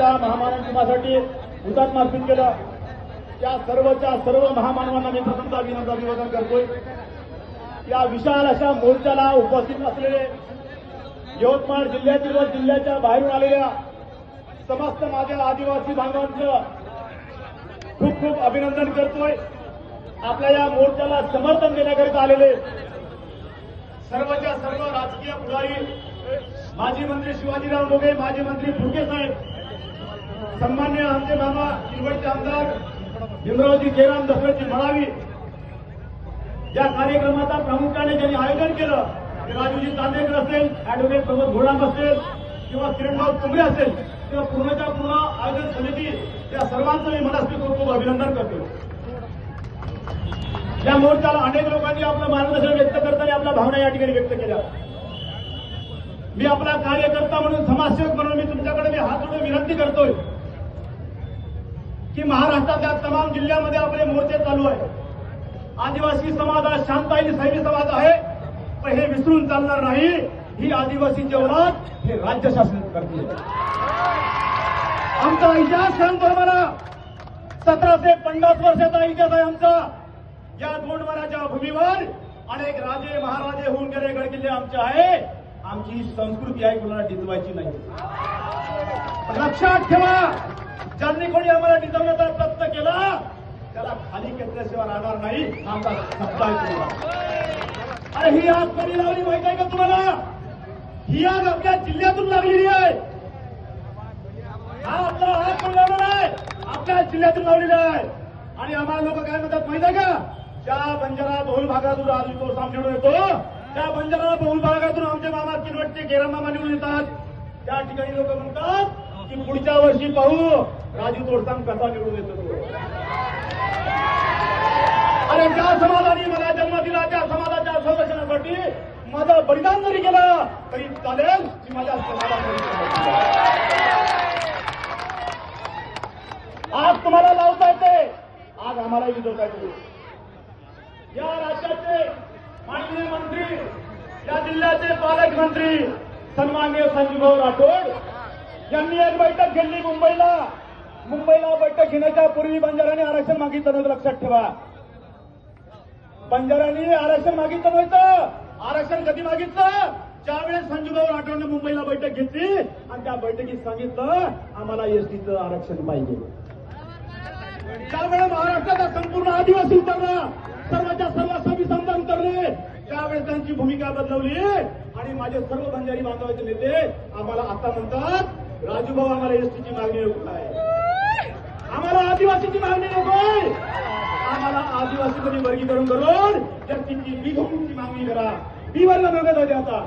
त्या महामानव दिनासाठी हुतात्मा अर्पित केलं. त्या सर्वच्या सर्व महामानवांना मी प्रथमता विनंती अभिवादन करतोय. या विशाल अशा मोर्चाला उपस्थित असलेले यवतमाळ जिल्ह्यातील व जिल्ह्याच्या बाहेरून आलेल्या समस्त माझ्या आदिवासी बांधवांचं खूप खूप अभिनंदन करतोय. आपल्या या मोर्चाला समर्थन देण्याकरिता आलेले सर्वच्या सर्व राजकीय पुढारी माजी मंत्री शिवाजीराव मोगे माजी मंत्री फुके साहेब सन्मान्य आमचे मामा किरवडचे आमदार भीमरावजी जयराम दसरथजी म्हणावी या कार्यक्रमाचा प्रामुख्याने ज्यांनी आयोजन केलं ते राजूजी चांदेकर असेल अॅडव्होकेट प्रमोद घोडाम असेल किंवा किरणभाऊ कुंबळे असेल किंवा पूर्णच्या पूर्ण आयोजन समिती या सर्वांचं मी मनस्वी खूप अभिनंदन करतो. या मोर्चाला अनेक लोकांनी आपलं मार्गदर्शन व्यक्त करताना आपल्या भावना या ठिकाणी व्यक्त केल्या. मी आपला कार्यकर्ता म्हणून समाजसेवक म्हणून मी तुमच्याकडे मी हात जोडून विनंती करतोय. की महाराष्ट्रातल्या तमाम जिल्ह्यामध्ये आपले मोर्चे चालू आहे. आदिवासी समाज हा शांत आणि सैमी समाज आहे पण हे विसरून चालणार नाही. ही आदिवासी जेवणात हे राज्य शासन करते आमचा इतिहास सांगतो आम्हाला सतराशे पन्नास वर्षाचा इतिहास आहे आमचा. या दोंडवनाच्या भूमीवर अनेक राजे महाराजे होऊन गेले गडकिल्ले आमचे आहे. आमची संस्कृती आहे कुणाला डिजवायची नाही. लक्षात ठेवा ज्यांनी कोणी आम्हाला निजवण्याचा प्रयत्न केला त्याला खाली घेतल्याशिवाय राहणार नाही. आमचा शब्द अरे ही आग कधी लावली माहीत आहे का तुम्हाला? ही आग आपल्या जिल्ह्यातून लागलेली आहे. हा आपला आग पण लावलेला आहे. आपल्या जिल्ह्यातून लावलेला आहे. आणि आम्हाला लोक काय म्हणतात माहीत आहे का? ज्या बंजारा बहुल भागातून आज तो सामने येतो त्या बंजारा बहुल भागातून आमचे मामा किनवटचे गेरा मामा निवडून येतात. त्या ठिकाणी लोक म्हणतात की पुढच्या वर्षी पाहू. राजू तोडसांग कसा निवडून येतो अरे ज्या समाजाने मला जन्म दिला त्या समाजाच्या संरक्षणासाठी माझं बलिदान जरी केलं तरी चालेल की माझ्या समाजासाठी आज तुम्हाला लावता येते आज आम्हाला विजवता येते. या राज्याचे माननीय मंत्री या जिल्ह्याचे पालकमंत्री सन्मान्य संजीवभाऊ राठोड यांनी एक बैठक घेतली मुंबईला. मुंबईला बैठक घेण्याच्या पूर्वी बंजाराने आरक्षण मागितलं नव्हतं लक्षात ठेवा. बंजारांनी आरक्षण मागितलं नव्हतं. आरक्षण कधी मागितलं? ज्यावेळेस संजूभाऊ राठोडने मुंबईला बैठक घेतली आणि त्या बैठकीत सांगितलं आम्हाला एसटीचं आरक्षण पाहिजे. त्यावेळेस महाराष्ट्राचा संपूर्ण आदिवासी उतरला. सर्वच्या सर्व सभी समजा उतरले. त्यावेळेस त्यांची भूमिका बदलवली आणि माझे सर्व बंजारी बांधवाचे नेते आम्हाला आता म्हणतात राजूभाऊ आम्हाला एसटीची मागणी नको. आहे आम्हाला आदिवासीची मागणी नकोय आम्हाला आदिवासीमध्ये वर्गीकरण करून व्यक्तींची बी मागणी करा. बी वर्ग मागत होते आता.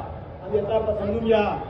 आणि याचा अर्थ समजून घ्या.